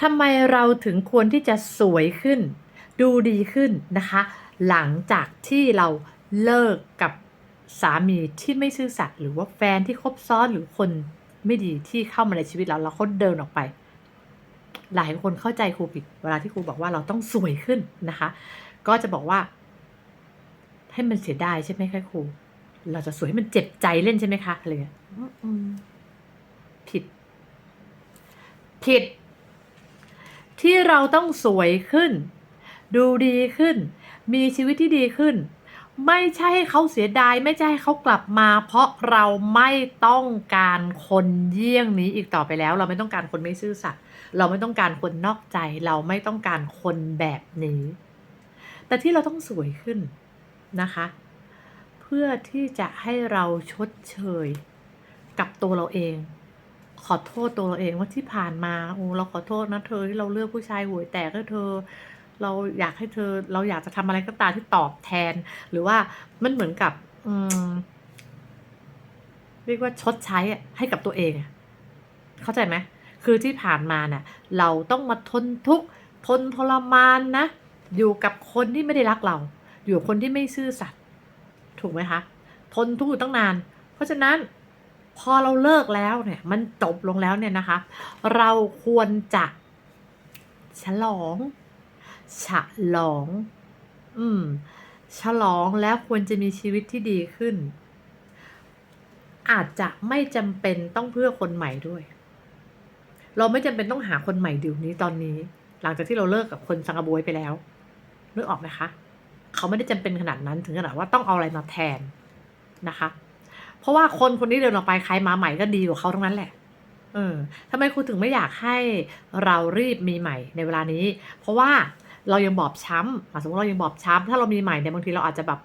ทำไมเราถึงควรที่จะสวยขึ้น ดูดีขึ้นนะคะ หลังจากที่เราเลิกกับสามีที่ไม่ซื่อสัตย์หรือว่าแฟนที่คบซ้อนหรือคนไม่ดีที่เข้ามาในชีวิตเราแล้วเขาเดินออกไป หลายคนเข้าใจครูผิด เวลาที่ครูบอกว่าเราต้องสวยขึ้นนะคะ ก็จะบอกว่า ให้มันเสียดายใช่ไหมคะครู เราจะสวยให้มันเจ็บใจเล่นใช่ไหมคะอะไรเงี้ยผิด ผิด ที่เราต้องสวยขึ้น ดูดีขึ้น มีชีวิตที่ดีขึ้น ไม่ใช่ให้เขาเสียดาย ไม่ใช่ให้เขากลับมา เพราะเราไม่ต้องการคนเยี่ยงนี้อีกต่อไปแล้ว เราไม่ต้องการคนไม่ซื่อสัตย์เราไม่ต้องการคนนอกใจ เราไม่ต้องการคนแบบนี้ แต่ที่เราต้องสวยขึ้นนะคะ เพื่อที่จะให้เราชดเชย กับตัวเราเอง ขอโทษตัวเราเองว่าที่ผ่านมาโอ้เราขอโทษนะเธอที่เราเลือกผู้ชายหวยแตกให้เธอ เราอยากให้เธอ เราอยากจะทำอะไรก็ตามที่ตอบแทน หรือว่ามันเหมือนกับ อืมเรียกว่าชดใช้ให้กับตัวเองเข้าใจไหมคือที่ผ่านมาเนี่ยเราต้องมาทนทุกข์ทนทรมานนะ อยู่กับคนที่ไม่ได้รักเรา อยู่กับคนที่ไม่ซื่อสัตย์ถูกไหมคะ ทนทุกข์อยู่ตั้งนาน เพราะฉะนั้น พอเราเลิกแล้วเนี่ย มันจบลงแล้วเนี่ยนะคะ เราควรจะฉลอง ฉลอง อืม ฉลองแล้วควรจะมีชีวิตที่ดีขึ้น อาจจะไม่จำเป็นต้องเพื่อคนใหม่ด้วย เราไม่จำเป็นต้องหาคนใหม่เดี๋ยวนี้ตอนนี้ หลังจากที่เราเลิกกับคนสังกบวยไปแล้วนึกออกไหมคะ เขาไม่ได้จำเป็นขนาดนั้นถึงขนาดว่าต้องเอาอะไรมาแทนนะคะ เพราะว่าคนคนนี้เดินออกไปใครมาใหม่ก็ดีกว่าเขาทั้งนั้นแหละเออทำไมครูถึงไม่อยากให้เรารีบมีใหม่ในเวลานี้ เพราะว่าเรายังบอบช้ำสมมติเรายังบอบช้ำถ้าเรามีใหม่เนี่ยบางทีเราอาจจะแบบ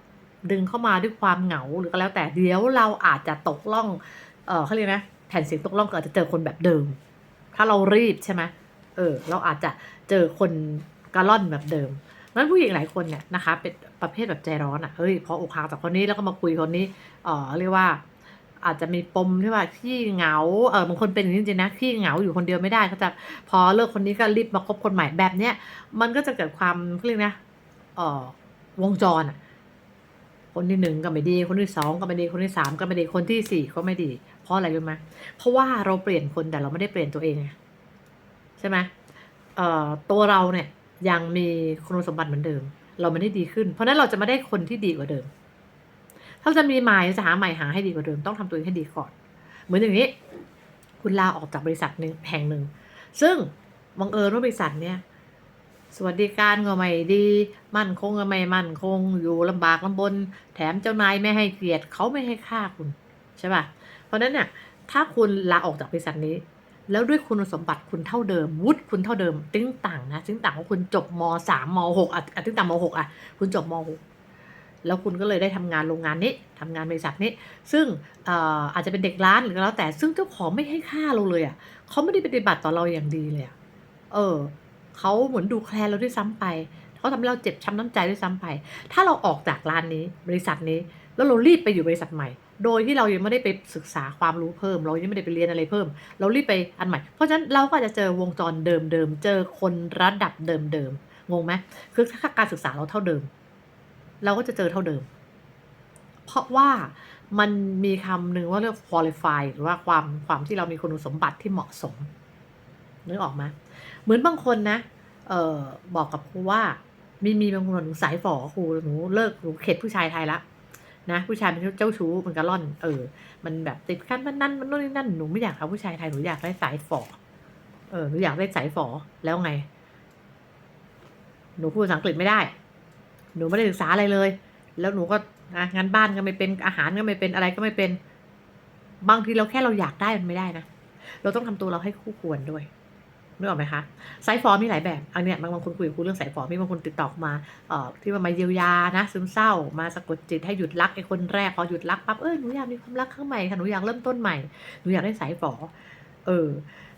ดึงเข้ามาด้วยความเหงาหรือก็แล้วแต่เดี๋ยวเราอาจจะตกล่อง เออเขาเรียกนะแผ่นเสียงตกล่องก็อาจจะเจอคนแบบเดิม ถ้าเรารีบใช่ไหมเออ เราอาจจะเจอคนกาล่อนแบบเดิม นั้นผู้หญิงหลายคนเนี่ยนะคะเป็นประเภทแบบใจร้อนอะเฮ้ยพออกหักจากคนนี้แล้วก็มาคุยคนนี้เออเรียกว่าอาจจะมีปมที่ว่าขี้เหงา เออบางคนเป็นอย่างนี้จริงๆนะขี้เหงาอยู่คนเดียวไม่ได้เขาจะพอเลิกคนนี้ก็รีบมาคบคนใหม่แบบเนี้ยมันก็จะเกิดความเรียกนะเอ่อวงจรอะคนที่หนึ่งก็ไม่ดี คนที่สองก็ไม่ดี คนที่สามก็ไม่ดี คนที่สี่ก็ไม่ดี เพราะอะไรรู้ไหมเพราะว่าเราเปลี่ยนคนแต่เราไม่ได้เปลี่ยนตัวเองไงใช่ไหมเอ่อตัวเราเนี่ย ยังมีคุณสมบัติเหมือนเดิม เราไม่ได้ดีขึ้น เพราะนั้นเราจะไม่ได้คนที่ดีกว่าเดิม ถ้าจะมีใหม่จะหาใหม่หาให้ดีกว่าเดิม ต้องทำตัวเองให้ดีก่อน เหมือนอย่างนี้ คุณลาออกจากบริษัทหนึ่งแห่งหนึ่ง ซึ่งบังเอิญว่าบริษัทเนี่ยสวัสดิการก็ไม่ดี มั่นคงก็ไม่มั่นคง อยู่ลำบากลำบน แถมเจ้านายไม่ให้เกียรติเขาไม่ให้ค่าคุณใช่ป่ะ เพราะฉะนั้นเนี่ยถ้าคุณลาออกจากบริษัทนี้ แล้วด้วยคุณสมบัติคุณเท่าเดิม วุฒิคุณเท่าเดิมติ้งต่างนะติ้งต่างว่าคุณจบมสามมหกอะอะติ้งต่างมหกอะคุณจบมหกแล้วคุณก็เลยได้ทำงานโรงงานนี้ทำงานบริษัทนี้ ซึ่งเอ่อาจจะเป็นเด็กร้านหรือแล้วแต่ซึ่งเจ้าของไม่ให้ค่าเราเลยอะเขาไม่ได้ปฏิบัติต่อเราอย่างดีเลยอะเออเขาเหมือนดูแคลนเราด้วยซ้ำไปเขาทำให้เราเจ็บช้ำน้ำใจด้วยซ้ำไป ถ้าเราออกจากร้านนี้บริษัทนี้ แล้วเรารีบไปอยู่บริษัทใหม่ โดยที่เรายังไม่ได้ไปศึกษาความรู้เพิ่ม เรายังไม่ได้ไปเรียนอะไรเพิ่ม เรารีบไปอันใหม่ เพราะฉะนั้นเราก็จะเจอวงจรเดิมๆ เจอคนระดับเดิมๆ งงไหมคือถ้าการศึกษาเราเท่าเดิม เราก็จะเจอเท่าเดิม เพราะว่ามันมีคำหนึ่งว่าเรียก qualify หรือว่าความความที่เรามีคุณสมบัติที่เหมาะสมนึกออกไหมเหมือนบางคนนะเออบอกกับครูว่า มีมีบางคนหนูสายฝอครูหนูเลิกหนูเข็ดผู้ชายไทยละ นะผู้ชายเป็นเจ้าชู้มันกระล่อน เออ มันแบบติดขั้นมันนั่นมันโน่นนี่นั่นหนูไม่อยากเอาผู้ชายไทยหนูอยากได้สายฝอเออหนูอยากได้สายฝอแล้วไง หนูพูดภาษาอังกฤษไม่ได้ หนูไม่ได้ศึกษาอะไรเลย แล้วหนูก็งานบ้านก็ไม่เป็นอาหารก็ไม่เป็นอะไรก็ไม่เป็น บางทีเราแค่เราอยากได้มันไม่ได้นะเราต้องทำตัวเราให้คู่ควรด้วย นึกออกไหมคะสายฟอร์มีหลายแบบอันเนี้ยบางบางคนคุยกับครูเรื่องสายฟอร์มมีบางคนติดต่อมาเอ่อที่ว่ามาเยียวยานะ ซึมเศร้ามาสะกดจิตให้หยุดรักไอ้คนแรกพอหยุดรักปั๊บเอ้ยหนูอยากมีความรักข้งใหม่ค่ะหนูอยากเริ่มต้นใหม่หนูอยากได้สายฟอเออ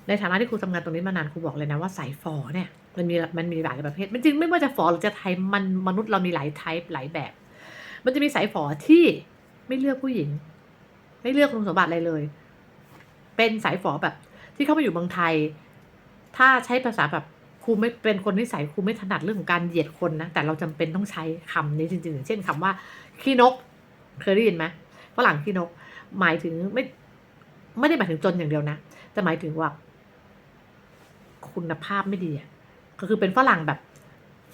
ในฐานะที่ครูทำงานตรงนี้มานานครูบอกเลยนะว่าสายฟอเนี่ยมันมีมันมีหลายประเภทมันจริงไม่ว่าจะฟอหรือจะไทยมันมนุษย์เรามีหลายไทป์หลายแบบ มันจะมีสายฟอที่ไม่เลือกผู้หญิง ไม่เลือกคุณสมบัติอะไรเลย เป็นสายฝอแบบที่เข้ามาอยู่เมืองไทย ถ้าใช้ภาษาแบบครูไม่เป็นคนนิสัยครูไม่ถนัดเรื่องของการเหยียดคนนะ แต่เราจำเป็นต้องใช้คำนี้จริงๆ เช่นคำว่าขี้นก เคยได้ยินไหมฝรั่งขี้นก หมายถึงไม่ไม่ได้หมายถึงจนอย่างเดียวนะ แต่หมายถึงว่า คุณภาพไม่ดีอะก็คือเป็นฝรั่งแบบ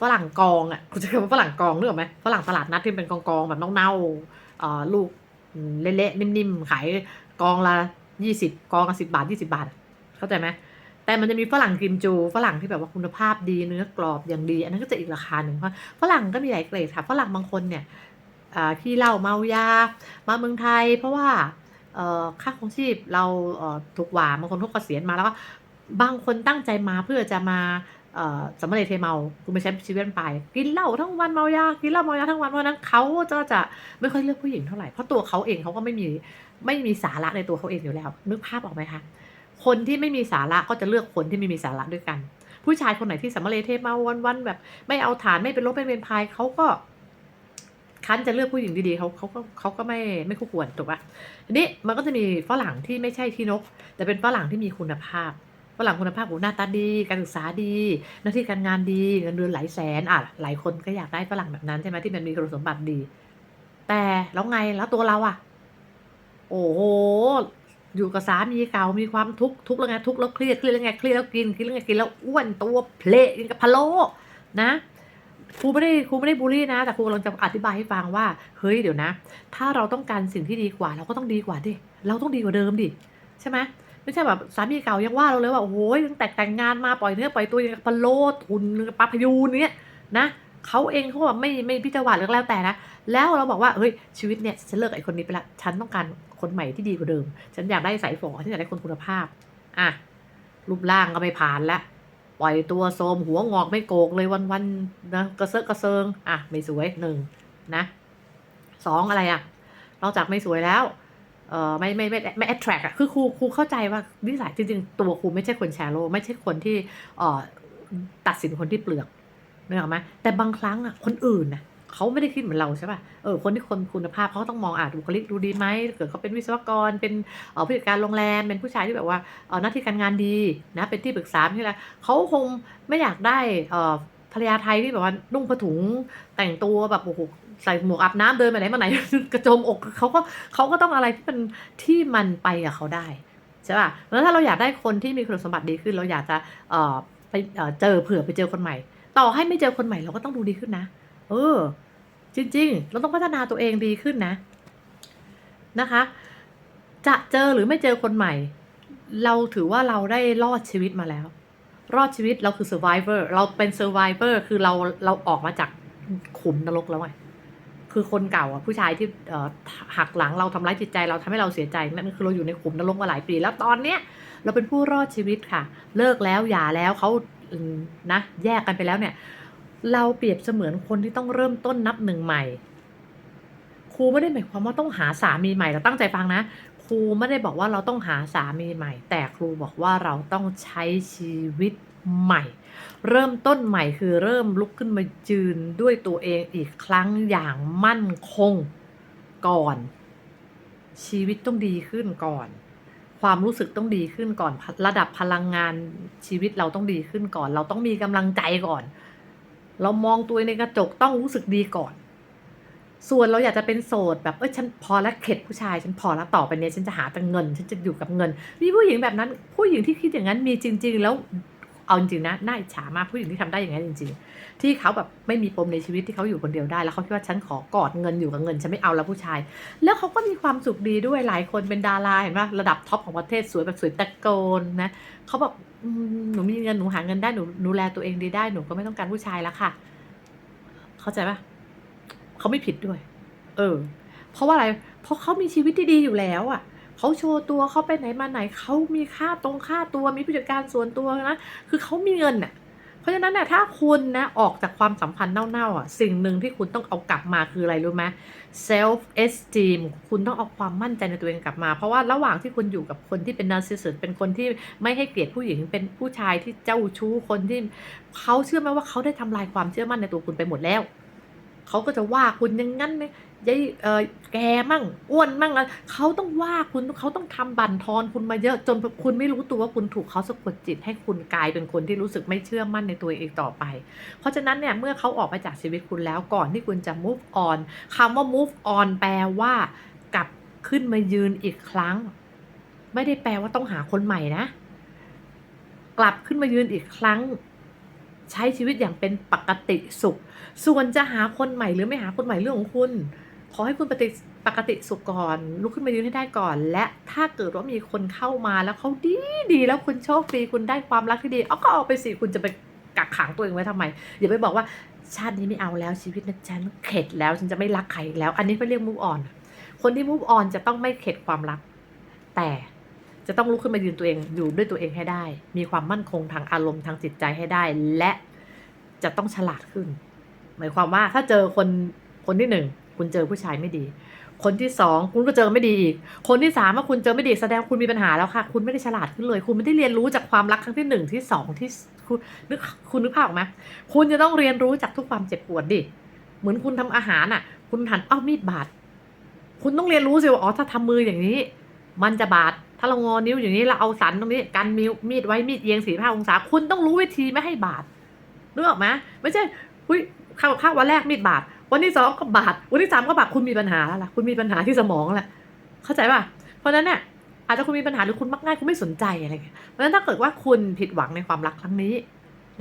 ฝรั่งกองอะคุณจะเรียกว่าฝรั่งกองนึกออกไหมฝรั่งตลาดนัดที่เป็นกองกองแบบเน่าๆเอ่อลูกเละๆนิ่มๆขายกองละยี่สิบกองละสิบาทยี่สิบาท เข้าใจไหม แต่มันจะมีฝรั่งกิมจู ฝรั่งที่แบบว่าคุณภาพดีเนื้อกรอบอย่างดี อันนั้นก็จะอีกราคาหนึ่งเพราะฝรั่งก็มีหลายเกรดค่ะฝรั่งบางคนเนี่ยอ่าขี้เหล้าเมายา มาเมืองไทย เพราะว่าค่าครองชีพเราถูกกว่าบางคนเขาเกษียณมาแล้วก็บางคนตั้งใจมาเพื่อจะมาสำเร็จเทเมาคุณไม่ใช้ชีวิตไป กินเหล้าทั้งวันเมายา กินเหล้าเมายาทั้งวันเพราะฉะนั้นเขาจะจะไม่ค่อยเลือกผู้หญิงเท่าไหร่ เพราะตัวเขาเองเขาก็ไม่มีไม่มีสาระในตัวเขาเองอยู่แล้ว นึกภาพออกไหมคะ คนที่ไม่มีสาระก็จะเลือกคนที่ไม่มีสาระด้วยกัน ผู้ชายคนไหนที่สำเร็จเทมาวันๆแบบ ไม่เอาฐานไม่เป็นลบไม่เป็นพายเขาก็คันจะเลือกผู้หญิงดีๆเขาเขาก็เขาก็ไม่ไม่คู่ควรถูกปะทีนี้มันก็จะมีฝรั่งที่ไม่ใช่ที่นก แต่เป็นฝรั่งที่มีคุณภาพฝรั่งคุณภาพหูหน้าตาดี การศึกษาดี หน้าที่การงานดีเงินเดือนหลายแสนอะหลายคนก็อยากได้ฝรั่งแบบนั้นใช่ไหมที่มันมีคุณสมบัติดี แต่แล้วไงแล้วตัวเราอะ โอ้โห อยู่กับสามีเก่ามีความทุกข์ทุกข์แล้วไงทุกข์แล้วเครียดเครียดแล้วไงเครียดแล้วกินเครียดแล้วไงกินแล้วอ้วนตัวเพลกินกับพะโล้นะครูไม่ได้ครูไม่ได้บูลลี่นะ แต่ครูกำลังจะอธิบายให้ฟังว่าเฮ้ยเดี๋ยวนะ ถ้าเราต้องการสิ่งที่ดีกว่า เราก็ต้องดีกว่าดิเราต้องดีกว่าเดิมดิใช่ไหมไม่ใช่แบบสามีเก่ายังว่าเราเลยว่าโอ้โหตั้งแต่แต่งงานมาปล่อยเนื้อปล่อยตัวอย่างกับพะโล้ทุนปลาพยูนเนี้ยนะ เขาเองเขาแบบไม่ไม่พิจารณาหรือแล้วแต่นะ แล้วเราบอกว่าเฮ้ยชีวิตเนี่ยฉันเลิกไอ้คนนี้ไปละฉันต้องการคนใหม่ที่ดีกว่าเดิม ฉันอยากได้สายฝอฉันอยากได้คนคุณภาพอะรูปร่างก็ไม่ผ่านละปล่อยตัวโทมหัวงอกไม่โกกเลยวันๆนะกระเซาะกระเซิงอะไม่สวยหนึ่งนะสองอะไรอะนอกจากไม่สวยแล้วเออไม่ไม่ไม่ไม่ attract อะคือครูครูเข้าใจว่านิสัยจริงๆ ตัวครูไม่ใช่คนแชร์โลไม่ใช่คนที่เอ่อตัดสินคนที่เปลือก นึกออกไหมแต่บางครั้งอะคนอื่นนะเขาไม่ได้คิดเหมือนเราใช่ป่ะ เออ คนที่คนคุณภาพเขาต้องมองอะบุคลิกดูดีไหมเกิดเขาเป็นวิศวกร เป็นผู้จัดการโรงแรม เป็นผู้ชายที่แบบว่าเออหน้าที่การงานดีนะ เป็นที่ปรึกษาที่อะไรเขาคงไม่อยากได้เออภรรยาไทยที่แบบว่านุ่งผ้าถุงแต่งตัวแบบโอ้โหใส่หมวกอาบน้ำเดินไปไหนมาไหนกระโจมอกเขาก็เขาก็ต้องอะไรที่มันที่มันไปกับเขาได้ใช่ป่ะแล้วถ้าเราอยากได้คนที่มีคุณสมบัติดีขึ้น เราอยากจะเออไปเจอเผื่อไปเจอคนใหม่ ต่อให้ไม่เจอคนใหม่เราก็ต้องดูดีขึ้นนะ เออ จริง ๆ เราต้องพัฒนาตัวเองดีขึ้นนะ นะคะ จะเจอหรือไม่เจอคนใหม่ เราถือว่าเราได้รอดชีวิตมาแล้ว รอดชีวิตเราคือ survivor เราเป็น survivor คือเราเราออกมาจากขุมนรกแล้วไงคือคนเก่าอะผู้ชายที่เหักหลังเราทำร้ายจิตใจเราทำให้เราเสียใจนั่นคือเราอยู่ในขุมนรกมาหลายปี แล้วตอนเนี้ยเราเป็นผู้รอดชีวิตค่ะ เลิกแล้วหย่าแล้วเขา นะแยกกันไปแล้วเนี่ย เราเปรียบเสมือนคนที่ต้องเริ่มต้นนับหนึ่งใหม่ ครูไม่ได้หมายความว่าต้องหาสามีใหม่เราตั้งใจฟังนะครูไม่ได้บอกว่าเราต้องหาสามีใหม่ แต่ครูบอกว่าเราต้องใช้ชีวิตใหม่ เริ่มต้นใหม่คือเริ่มลุกขึ้นมายืนด้วยตัวเองอีกครั้งอย่างมั่นคงก่อน ชีวิตต้องดีขึ้นก่อน ความรู้สึกต้องดีขึ้นก่อน ระดับพลังงานชีวิตเราต้องดีขึ้นก่อน เราต้องมีกำลังใจก่อน เรามองตัวในกระจกต้องรู้สึกดีก่อน ส่วนเราอยากจะเป็นโสดแบบเอ้ยฉันพอแล้วเข็ดผู้ชายฉันพอแล้วต่อไปเนี้ยฉันจะหาแต่เงิน ฉันจะอยู่กับเงิน มีผู้หญิงแบบนั้น ผู้หญิงที่คิดอย่างนั้นมีจริง ๆ แล้ว เอาจริงนะน่าอิจฉามากผู้หญิงที่ทำได้อย่างนั้นจริง ๆ ที่เขาแบบไม่มีปมในชีวิตที่เขาอยู่คนเดียวได้ แล้วเขาคิดว่าฉันขอกอดเงินอยู่กับเงินฉันไม่เอาแล้วผู้ชาย แล้วเขาก็มีความสุขดีด้วยหลายคนเป็นดาราเห็นป่ะระดับท็อปของประเทศสวยแบบสวยตะโกนนะเขาบอกหนูมีเงินหนูหาเงินได้หนูดูแลตัวเองดีได้หนูก็ไม่ต้องการผู้ชายแล้วค่ะ เข้าใจปะเขาไม่ผิดด้วย เออ เพราะว่าอะไร เพราะเขามีชีวิตที่ดีอยู่แล้ว อะ เขาโชว์ตัวเขาไปไหนมาไหนเขามีค่าตรงค่าตัวมีผู้จัดการส่วนตัวนะคือเขามีเงินน่ะเพราะฉะนั้นน่ะถ้าคุณนะออกจากความสัมพันธ์เน่าๆอะสิ่งหนึ่งที่คุณต้องเอากลับมาคืออะไรรู้ไหม self esteem คุณต้องเอาความมั่นใจในตัวเองกลับมา เพราะว่าระหว่างที่คุณอยู่กับคนที่เป็น narcissist เป็นคนที่ไม่ให้เกียรติผู้หญิงเป็นผู้ชายที่เจ้าชู้คนที่เขาเชื่อไหมว่าเขาได้ทำลายความเชื่อมั่นในตัวคุณไปหมดแล้ว เขาก็จะว่าคุณอยังงั้นเนี่ยายเออแกมั่งอ้วนมั่งอะไรเขาต้องว่าคุณเขาต้องทำบั่นทอนคุณมาเยอะจนคุณไม่รู้ตัวว่าคุณถูกเขาสะกดจิตให้คุณกลายเป็นคนที่รู้สึกไม่เชื่อมั่นในตัวเองต่อไป เพราะฉะนั้นเนี่ยเมื่อเขาออกไปจากชีวิตคุณแล้วก่อนที่คุณจะ move on คำว่า move on แปลว่ากลับขึ้นมายืนอีกครั้ง ไม่ได้แปลว่าต้องหาคนใหม่นะ กลับขึ้นมายืนอีกครั้ง ใช้ชีวิตอย่างเป็นปกติสุข ส่วนจะหาคนใหม่หรือไม่หาคนใหม่เรื่องของคุณ ขอให้คุณปฏิปกติสุขก่อน ลุกขึ้นมายืนให้ได้ก่อน และถ้าเกิดว่ามีคนเข้ามาแล้วเขาดีดีแล้วคุณโชคดีคุณได้ความรักที่ดีเอาก็เอาไปสิคุณจะไปกักขังตัวเองไว้ทำไมอย่าไปบอกว่าชาตินี้ไม่เอาแล้วชีวิตนะฉันเข็ดแล้วฉันจะไม่รักใครอีกแล้ว อันนี้เขาเรียก move on คนที่ move on จะต้องไม่เข็ดความรัก แต่ จะต้องลุกขึ้นมายืนตัวเองอยู่ด้วยตัวเองให้ได้ มีความมั่นคงทางอารมณ์ทางจิตใจให้ได้ และจะต้องฉลาดขึ้น หมายความว่าถ้าเจอคนคนที่หนึ่งคุณเจอผู้ชายไม่ดี คนที่สองคุณก็เจอไม่ดีอีก คนที่สามว่าคุณเจอไม่ดีแสดงคุณมีปัญหาแล้วค่ะ คุณไม่ได้ฉลาดขึ้นเลย คุณไม่ได้เรียนรู้จากความรักครั้งที่หนึ่งที่สองที่คุณนึกคุณนึกภาพออกไหมคุณจะต้องเรียนรู้จากทุกความเจ็บปวดดิ เหมือนคุณทำอาหารอะ คุณหันเอ้ามีดบาด คุณต้องเรียนรู้สิว่าอ๋อถ้าทำมืออย่างนี้ มันจะบาดาเรางอนิ้วอย่างนี้เราเอาสันตรงนี้กันมิวมีดไว้มีดเอียงสี่ห้าองศา คุณต้องรู้วิธีไม่ให้บาดนึกออกไหมไม่ใช่หุ้ยข้าวข้าววันแรกมีดบาดวันที่สองก็บาดวันที่สามก็บาดคุณมีปัญหาแล้วล่ะคุณมีปัญหาที่สมองแล้วแหละเข้าใจป่ะเพราะนั้นเนี่ยอาจจะคุณมีปัญหาหรือคุณมักง่ายคุณไม่สนใจอะไรเงี้ยเพราะฉะนั้นถ้าเกิดว่าคุณผิดหวังในความรักครั้งนี้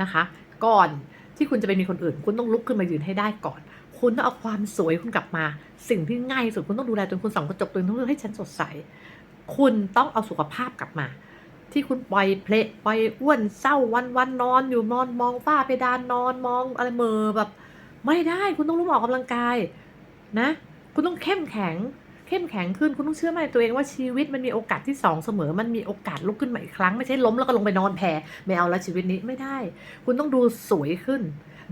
นะคะ ก่อนที่คุณจะไปมีคนอื่น คุณต้องลุกขึ้นมายืนให้ได้ก่อน คุณต้องเอาความสวยคุณกลับมา สิ่งที่ง่ายที่สุดคุณต้องดูแลตัวคุณส่องกระจกตัวเองต้องให้ฉันสดใส คุณต้องเอาสุขภาพกลับมา ที่คุณปล่อยเพลปล่อยอ้วนเศร้าวันวันนอนอยู่นอนมองฝ้าเพดานนอนมองอะไรเมอแบบ ไม่ได้คุณต้องรู้ออกกำลังกายนะ คุณต้องเข้มแข็ง เข้มแข็งขึ้นคุณต้องเชื่อมั่นตัวเองว่าชีวิตมันมีโอกาสที่สองเสมอ มันมีโอกาสลุกขึ้นมาอีกครั้งไม่ใช่ล้มแล้วก็ลงไปนอนแผ่ไม่เอาแล้วชีวิตนี้ไม่ได้ คุณต้องดูสวยขึ้น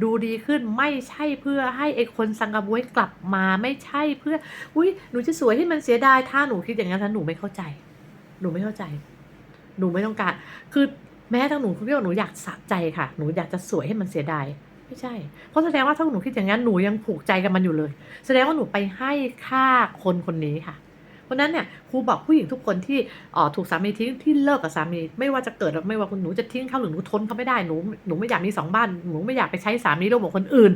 ดูดีขึ้นไม่ใช่เพื่อให้ไอ้คนสังกบวยกลับมาไม่ใช่เพื่ออุ้ยหนูจะสวยให้มันเสียดายถ้าหนูคิดอย่างนั้นนหนูไม่เข้าใจ หนูไม่เข้าใจ หนูไม่ต้องการ คือแม้ทั้งหนูคุณพี่ว่าหนูอยากสะใจค่ะ หนูอยากจะสวยให้มันเสียดาย ไม่ใช่ เพราะแสดงว่าถ้าหนูคิดอย่างนั้นหนูยังผูกใจกับมันอยู่เลย แสดงว่าหนูไปให้ค่าคนคนนี้ค่ะ เพราะนั้นเนี่ยครูบอกผู้หญิงทุกคนที่ออถูกสามีทิ้งที่เลิกกับสามี ไม่ว่าจะเกิดไม่ว่าคุณหนูจะทิ้งเขาหรือหนูทนเขาไม่ได้หนูหนูไม่อยากมีสองบ้านหนูไม่อยากไปใช้สามีร่วมกับคนอื่น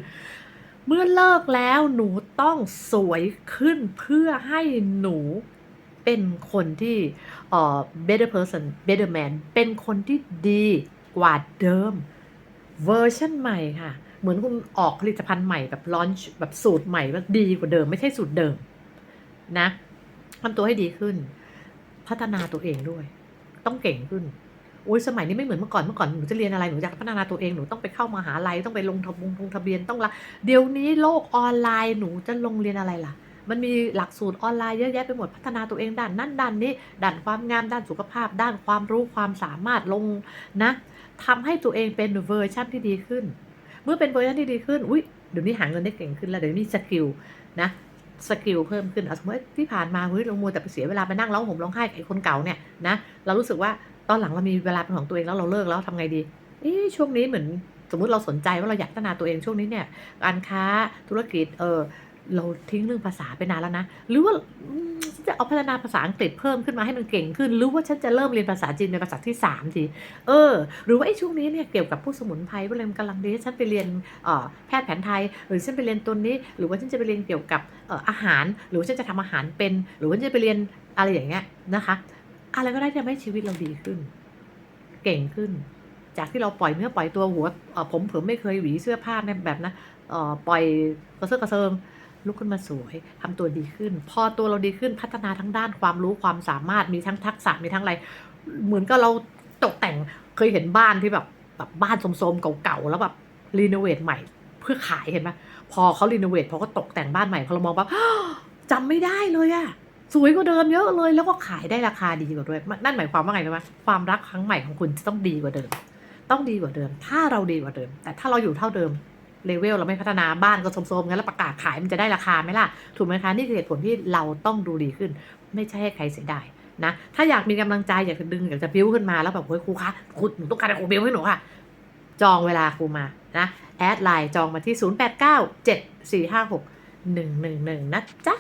เมื่อเลิกแล้วหนูต้องสวยขึ้นเพื่อให้หนูเป็นคนที่เอ่อ better person better man เป็นคนที่ดีกว่าเดิมเวอร์ชันใหม่ค่ะ เหมือนคุณออกผลิตภัณฑ์ใหม่แบบลอนช์แบบสูตรใหม่แบบดีกว่าเดิมไม่ใช่สูตรเดิมนะทำตัวให้ดีขึ้น พัฒนาตัวเองด้วย ต้องเก่งขึ้นโอ้ยสมัยนี้ไม่เหมือนเมื่อก่อนเมื่อก่อนหนูจะเรียนอะไรหนูอยากพัฒนาตัวเองหนูต้องไปเข้ามหาลัยต้องไปลงทะบงลงทะเบียนต้องละเดี๋ยวนี้โลกออนไลน์หนูจะลงเรียนอะไรล่ะ มันมีหลักสูตรออนไลน์เยอะแยะไปหมดพัฒนาตัวเองด้านนั้นด้านนี้ด้านความงามด้านสุขภาพ ด้านความรู้ความสามารถลงนะทำให้ตัวเองเป็นเวอร์ชันที่ดีขึ้น เมื่อเป็นเวอร์ชันที่ดีขึ้นอุ้ยเดี๋ยวนี้หาเงินได้เก่งขึ้นแล้วเดี๋ยวนี้สกิลนะสกิลเพิ่มขึ้นเอาสมมติที่ผ่านมาเฮ้ยเรามัวแต่ไปเสียเวลาไปนั่งร้องห่มร้องไห้กับไอ้คนเก่าเนี่ยนะเรารู้สึกว่าตอนหลังเรามีเวลาเป็นของตัวเองแล้วเราเลิกแล้วทำไงดีเอ๊ช่วงนี้เหมือนสมมติเราสนใจว่าเราอยากพัฒนาตัวเองช่วงนี้เนี่ยการค้าธุรกิจเออ เราทิ้งเรื่องภาษาไปนานแล้วนะ หรือว่าฉันจะเอาพัฒนาภาษาอังกฤษเพิ่มขึ้นมาให้มันเก่งขึ้น หรือว่าฉันจะเริ่มเรียนภาษาจีนเป็นภาษาที่สามทีเออ หรือว่าไอ้ช่วงนี้เนี่ยเกี่ยวกับผู้สมุนไพรว่าอะไรมันกำลังดีฉันไปเรียนออแพทย์แผนไทย หรือฉันไปเรียนตัวนี้ หรือว่าฉันจะไปเรียนเกี่ยวกับอออาหาร หรือว่าฉันจะทำอาหารเป็น หรือว่าจะไปเรียนอะไรอย่างเงี้ยนะคะ อะไรก็ได้ที่ทำให้ชีวิตเราดีขึ้น เก่งขึ้น จากที่เราปล่อยเนื้อปล่อยตัวหัวผมเผิมไม่เคยหวีเสื้อผ้าในแบบนะปล่อยกระเซาะกระเซิง ลุกขึ้นมาสวยทำตัวดีขึ้น พอตัวเราดีขึ้นพัฒนาทั้งด้านความรู้ความสามารถมีทั้งทักษะมีทั้งอะไร เหมือนกับเราตกแต่งเคยเห็นบ้านที่แบบแบบบ้านโทรมๆเก่าๆแล้วแบบรีโนเวทใหม่เพื่อขายเห็นไหมพอเขารีโนเวทพอเขาตกแต่งบ้านใหม่พอเรามองปั๊บจำไม่ได้เลยอะสวยกว่าเดิมเยอะเลยแล้วก็ขายได้ราคาดีกว่าด้วย นั่นหมายความว่าไงรู้ไหมความรักครั้งใหม่ของคุณจะต้องดีกว่าเดิม ต้องดีกว่าเดิม ถ้าเราดีกว่าเดิม แต่ถ้าเราอยู่เท่าเดิม เลเวลเราไม่พัฒนาบ้านก็โทมๆงั้นแล้วประกาศขายมันจะได้ราคาไหมล่ะ ถูกไหมคะ นี่คือเหตุผลที่เราต้องดูดีขึ้น ไม่ใช่ให้ใครเสียดายนะ ถ้าอยากมีกำลังใจอยากจะดึงอยากจะบิ้วขึ้นมาแล้วแบบเฮ้ยครูคะครูหนูต้องการให้ครูบิ้วให้หนูค่ะ จองเวลาครูมานะแอดไลน์จองมาที่ 089 7456 111นะจ๊ะ